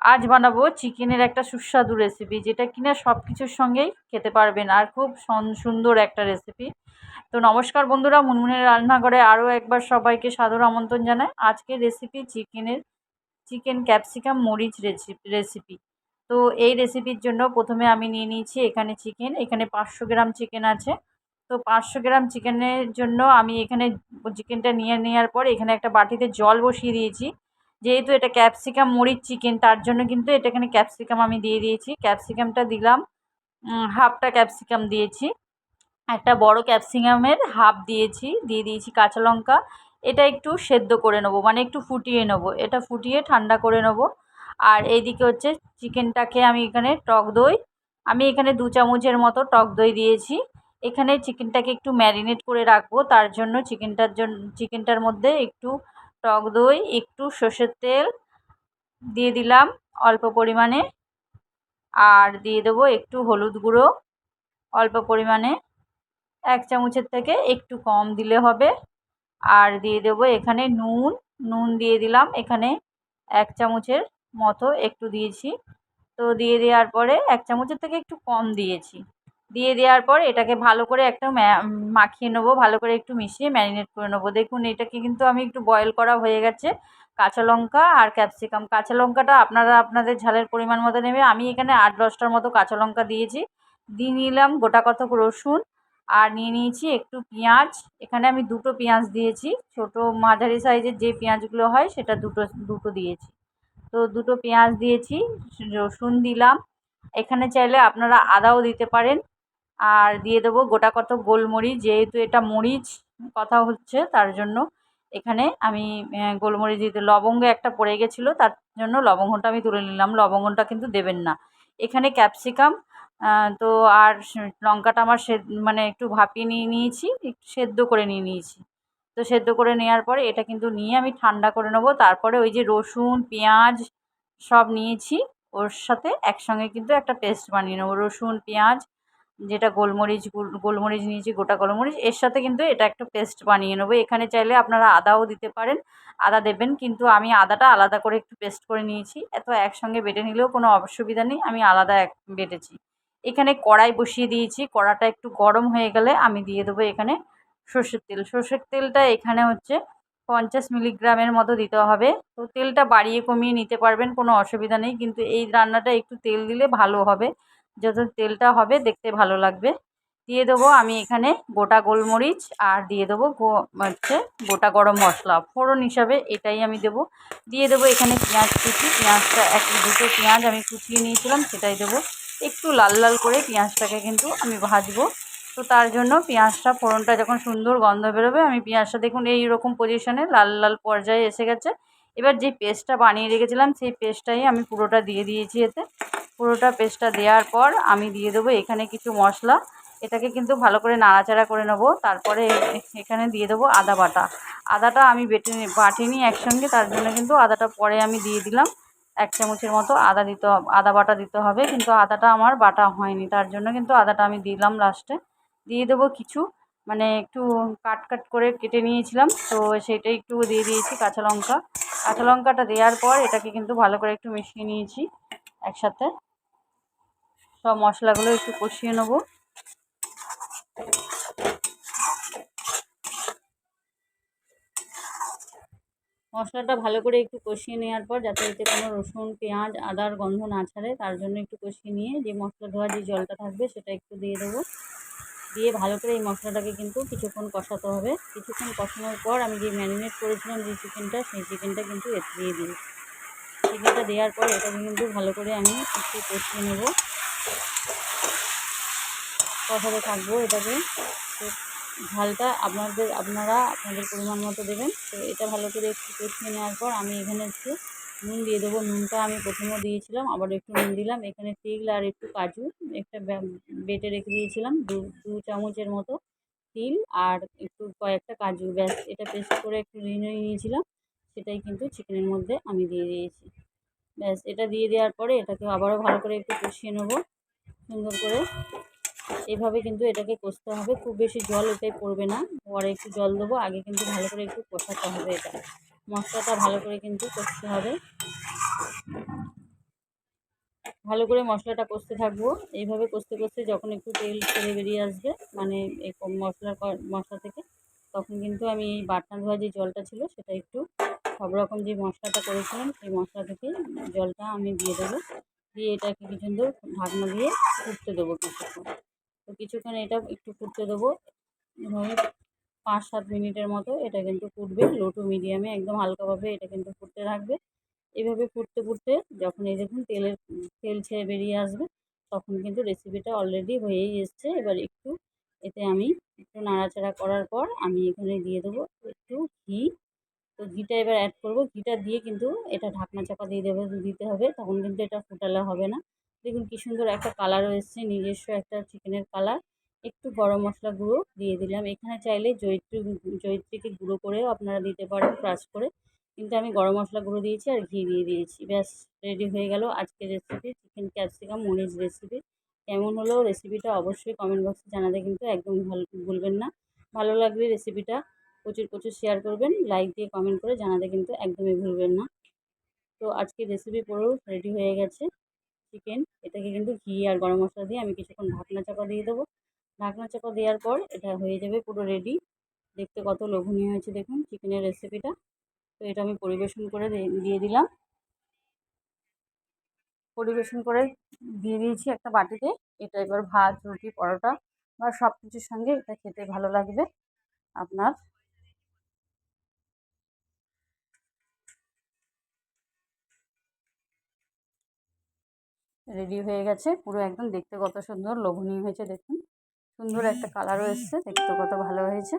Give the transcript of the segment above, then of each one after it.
আজ বানাবো চিকেনের একটা সুস্বাদু রেসিপি যেটা কিনা সব কিছুর সঙ্গেই খেতে পারবেন আর খুব সুন্দর একটা রেসিপি তো নমস্কার বন্ধুরা, মুনমুনের রান্নাঘরে আরও একবার সবাইকে সাদর আমন্ত্রণ জানায় আজকের রেসিপি চিকেনের, চিকেন ক্যাপসিকাম মরিচ রেসিপি তো এই রেসিপির জন্য প্রথমে আমি নিয়ে নিয়েছি এখানে চিকেন এখানে পাঁচশো গ্রাম চিকেন আছে। তো পাঁচশো গ্রাম চিকেনের জন্য আমি এখানে চিকেনটা নিয়ে নেওয়ার পর এখানে একটা বাটিতে জল বসিয়ে দিয়েছি। যেহেতু এটা ক্যাপসিকাম মরিচ চিকেন তার জন্য কিন্তু এটা এখানে ক্যাপসিকাম আমি দিয়ে দিয়েছি। ক্যাপসিকামটা দিলাম হাফটা ক্যাপসিকাম দিয়েছি। একটা বড় ক্যাপসিকামের হাফ দিয়েছি, দিয়ে দিয়েছি কাঁচা লঙ্কা। এটা একটু সেদ্ধ করে নেব মানে একটু ফুটিয়ে নেব। এটা ফুটিয়ে ঠান্ডা করে নেব। আর এইদিকে হচ্ছে চিকেনটাকে আমি এখানে টক দই, আমি এখানে দু চামচের মতো টক দই দিয়েছি। এখানে চিকেনটাকে একটু ম্যারিনেট করে রাখব, তার জন্য চিকেনটার জন্য চিকেনটার মধ্যে একটু টক দই, একটু সর্ষের তেল দিয়ে দিলাম অল্প পরিমাণে। আর দিয়ে দেবো একটু হলুদ গুঁড়ো অল্প পরিমাণে। এক চামচের থেকে একটু কম দিলে হবে। আর দিয়ে দেবো এখানে নুন। নুন দিয়ে দিলাম এখানে এক চামচের মতো একটু দিয়েছি। তো দিয়ে দেওয়ার পরে এক চামচের থেকে একটু কম দিয়েছি। দিয়ে দেওয়ার পর এটাকে ভালো করে একটা মাখিয়ে নেব, ভালো করে একটু মিশিয়ে ম্যারিনেট করে নেব। দেখুন, এটাকে কিন্তু আমি একটু বয়েল করা হয়ে গেছে। কাঁচা লঙ্কা আর ক্যাপসিকাম। কাঁচা লঙ্কাটা আপনারা আপনাদের ঝালের পরিমাণ মতো নেবে। আমি এখানে আট দশটার মতো কাঁচা লঙ্কা দিয়েছি। দিয়ে নিলাম গোটা কতক রসুন আর নিয়ে নিয়েছি একটু পেঁয়াজ। এখানে আমি দুটো পেঁয়াজ দিয়েছি। ছোট মাঝারি সাইজের যে পেঁয়াজগুলো হয় সেটা দুটো দুটো দিয়েছি। তো দুটো পেঁয়াজ দিয়েছি, রসুন দিলাম। এখানে চাইলে আপনারা আদাও দিতে পারেন। আর দিয়ে দেবো গোটা কত গোলমরিচ, যেহেতু এটা মরিচ, কথা হচ্ছে তার জন্য। এখানে আমি গোলমরিচ দিতে লবঙ্গ একটা পড়ে গেছিল, তার জন্য লবঙ্গটা আমি তুলে নিলাম। লবঙ্গটা কিন্তু দেবেন না। এখানে ক্যাপসিকাম তো আর লঙ্কাটা আমার সে মানে একটু ভাপিয়ে নিয়ে নিয়েছি সেদ্ধ করে নিয়ে নিয়েছি। তো সেদ্ধ করে নেওয়ার পরে এটা কিন্তু নিয়ে আমি ঠান্ডা করে নেব। তারপরে ওই যে রসুন, পেঁয়াজ সব নিয়েছি, ওর সাথে একসঙ্গে কিন্তু একটা পেস্ট বানিয়ে নেব। রসুন, পেঁয়াজ যেটা গোলমরিচ গোলমরিচ নিয়েছি, গোটা গোলমরিচ। এর সাথে কিন্তু এটা একটা পেস্ট বানিয়ে নেব। এখানে চাইলে আপনারা আদাও দিতে পারেন, আদা দেবেন, কিন্তু আমি আদাটা আলাদা করে একটু পেস্ট করে নিয়েছি। এত একসঙ্গে বেটে নিলেও কোনো অসুবিধা নেই, আমি আলাদা এক, বেটেছি। এখানে কড়াই বসিয়ে দিয়েছি, কড়াটা একটু গরম হয়ে গেলে আমি দিয়ে দেবো এখানে সর্ষের তেল। সর্ষের তেলটা এখানে হচ্ছে পঞ্চাশ মিলিগ্রামের মতো দিতে হবে। তো তেলটা বাড়িয়ে কমিয়ে নিতে পারবেন, কোনো অসুবিধা নেই, কিন্তু এই রান্নাটা একটু তেল দিলে ভালো হবে। যত তেলটা হবে দেখতে ভালো লাগবে। দিয়ে দেবো আমি এখানে গোটা গোলমরিচ আর দিয়ে দেবো হচ্ছে গোটা গরম মশলা। ফোড়ন হিসাবে এটাই আমি দেবো। দিয়ে দেবো এখানে পেঁয়াজ কুচি। পেঁয়াজটা এক দুটো পেঁয়াজ আমি কুচিয়ে নিয়েছিলাম, সেটাই দেবো। একটু লাল লাল করে পেঁয়াজটাকে কিন্তু আমি ভাজবো। তো তার জন্য পেঁয়াজটা, ফোড়নটা যখন সুন্দর গন্ধ বেরোবে, আমি পেঁয়াজটা দেখুন এই রকম পজিশনে লাল লাল পর্যায়ে এসে গেছে। এবার যে পেস্টটা বানিয়ে রেখেছিলাম, সেই পেস্টটাই আমি পুরোটা দিয়ে দিয়েছি এতে। পুরোটা পেস্টটা দেওয়ার পর আমি দিয়ে দেবো এখানে কিছু মশলা। এটাকে কিন্তু ভালো করে নাড়াচাড়া করে নেব। তারপরে এখানে দিয়ে দেবো আদা বাটা। আদাটা আমি বেটে বাটিনি একসঙ্গে, তার জন্য কিন্তু আদাটা পরে আমি দিয়ে দিলাম। এক চামচের মতো আদা দিতে আদা বাটা দিতে হবে। কিন্তু আদাটা আমার বাটা হয়নি, তার জন্য কিন্তু আদাটা আমি দিলাম লাস্টে দিয়ে দেবো কিছু মানে একটু কাট কাট করে কেটে নিয়েছিলাম। তো সেটাই একটু দিয়ে দিয়েছি কাঁচা লঙ্কা। কাঁচা লঙ্কাটা দেওয়ার পর এটাকে কিন্তু ভালো করে একটু মিশিয়ে নিয়েছি একসাথে। সব মশলাগুলো একটু কষিয়ে নেব। মশলাটা ভালো করে একটু কষিয়ে নেওয়ার পর, যাতে এতে কোনো রসুন, পেঁয়াজ, আদার গন্ধ না ছাড়ে, তার জন্য একটু কষিয়ে নিয়ে যে মশলা ধোয়া যে জলটা থাকবে, সেটা একটু দিয়ে দেবো। দিয়ে ভালো করে এই মশলাটাকে কিন্তু কিছুক্ষণ কষাতে হবে। কিছুক্ষণ কষানোর পর আমি যে ম্যারিনেট করেছিলাম যে চিকেনটা, সেই চিকেনটা কিন্তু এতে দিয়ে দিই। চিকেনটা দেওয়ার পর এটাকে কিন্তু ভালো করে আমি একটু কষিয়ে নেব। কষাতে থাকব এটাকে তো ঝালটা আপনাদের আপনারা আপনাদের পরিমাণ মতো দেবেন। তো এটা ভালো করে একটু কষিয়ে নেওয়ার পর আমি এখানে একটু নুন দিয়ে দেবো। নুনটা আমি প্রথমেও দিয়েছিলাম আবার একটু নুন দিলাম। এখানে তিল আর একটু কাজু একটা বেটে রেখে দিয়েছিলাম, দু দু চামচের মতো তিল আর একটু কয়েকটা কাজু। ব্যাস, এটা পেস্ট করে একটু নিয়ে নিয়েছিলাম। সেটাই কিন্তু চিকেনের মধ্যে আমি দিয়ে দিয়েছি। ব্যাস, এটা দিয়ে দেওয়ার পরে এটাকে আবারও ভালো করে একটু কষিয়ে নেব। সুন্দর করে। এভাবে কিন্তু এটাকে কষতে হবে। খুব বেশি জল এটাই পড়বে না। পরে একটু জল দেবো। আগে কিন্তু ভালো করে একটু কষাতে হবে এটা। মশলাটা ভালো করে কিন্তু কষতে হবে। ভালো করে মশলাটা কষতে থাকব। এইভাবে কষতে কষতে যখন একটু তেল ছেড়ে বেরিয়ে আসবে মানে এই ক- মশলা থেকে, তখন কিন্তু আমি এই বাটনা ধোয়া যে জলটা ছিল, সেটা একটু সব রকম যে মশলাটা করেছিলাম, সেই মশলা থেকে জলটা আমি দিয়ে দেবো। দিয়ে এটাকে কিছু সুন্দর ঢাকনা দিয়ে ফুটতে দেবো কিছুক্ষণ। তো কিছুক্ষণ এটা একটু ফুটতে দেবো। এভাবে পাঁচ সাত মিনিটের মতো এটা কিন্তু ফুটবে। লো টু মিডিয়ামে একদম হালকাভাবে এটা কিন্তু ফুটতে রাখবে এভাবে ফুটতে ফুটতে যখন এই দেখুন তেলের তেল ছেড়ে বেরিয়ে আসবে, তখন কিন্তু রেসিপিটা অলরেডি হয়েই এসছে। এবার একটু এতে আমি একটু নাড়াচাড়া করার পর আমি এখানে দিয়ে দেবো একটু ঘি। তো ঘিটা এবার অ্যাড করব। ঘিটা দিয়ে কিন্তু এটা ঢাকনা চাপা দিয়ে দেবে, দিতে হবে। তখন কিন্তু এটা ফোটালে হবে না। দেখুন কী সুন্দর একটা কালারও এসছে, নিজস্ব একটা চিকেনের কালার একটু গরম মশলা গুঁড়ো দিয়ে দিলাম। এখানে চাইলে জয়িত্রী, জয়িত্রীকে গুঁড়ো করেও আপনারা দিতে পারেন ক্রাশ করে। কিন্তু আমি গরম মশলা গুঁড়ো দিয়েছি আর ঘি দিয়ে দিয়েছি। ব্যাস রেডি হয়ে গেল আজকের রেসিপি চিকেন ক্যাপসিকাম মরিচ রেসিপি কেমন হলো রেসিপিটা অবশ্যই কমেন্ট বক্সে জানাতে কিন্তু একদম ভালো, ভুলবেন না। ভালো লাগলে রেসিপিটা প্রচুর প্রচুর শেয়ার করবেন লাইক দিয়ে কমেন্ট করে জানাতে কিন্তু একদমই ভুলবেন না। তো আজকে রেসিপি পুরো রেডি হয়ে গেছে চিকেন এটাকে কিন্তু ঘি আর গরম মশলা দিয়ে আমি কিছুক্ষণ ঢাকনা চাপা দিয়ে দেবো। ঢাকনা চাপা দেওয়ার পর এটা হয়ে যাবে পুরো রেডি দেখতে কত লোভনীয় হয়েছে দেখুন চিকেনের রেসিপিটা তো এটা আমি পরিবেশন করে দিয়ে দিলাম। পরিবেশন করে দিয়ে দিয়েছি একটা বাটিতে। এটা এবার ভাত, রুটি, পরোটা বা সব কিছুর সঙ্গে এটা খেতে ভালো লাগবে আপনার। রেডি হয়ে গেছে। পুরো একদম দেখতে কত সুন্দর, লোভনীয় হয়েছে দেখুন। সুন্দর একটা কালারও এসছে, দেখতে কত ভালো হয়েছে।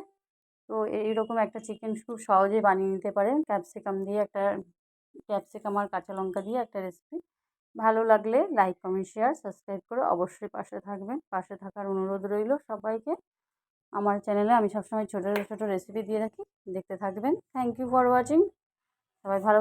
তো এইরকম একটা চিকেন খুব সহজেই বানিয়ে নিতে পারেন। ক্যাপসিকাম দিয়ে একটা ক্যাপসিকাম আর কাঁচা লঙ্কা দিয়ে একটা রেসিপি ভালো লাগলে লাইক কমেন্ট শেয়ার সাবস্ক্রাইব করে অবশ্যই পাশে থাকবেন। পাশে থাকার অনুরোধ রইল সবাইকে। আমার চ্যানেলে আমি সবসময় ছোটো ছোটো রেসিপি দিয়ে রাখি দেখতে থাকবেন। থ্যাংক ইউ ফর ওয়াচিং সবাই ভালো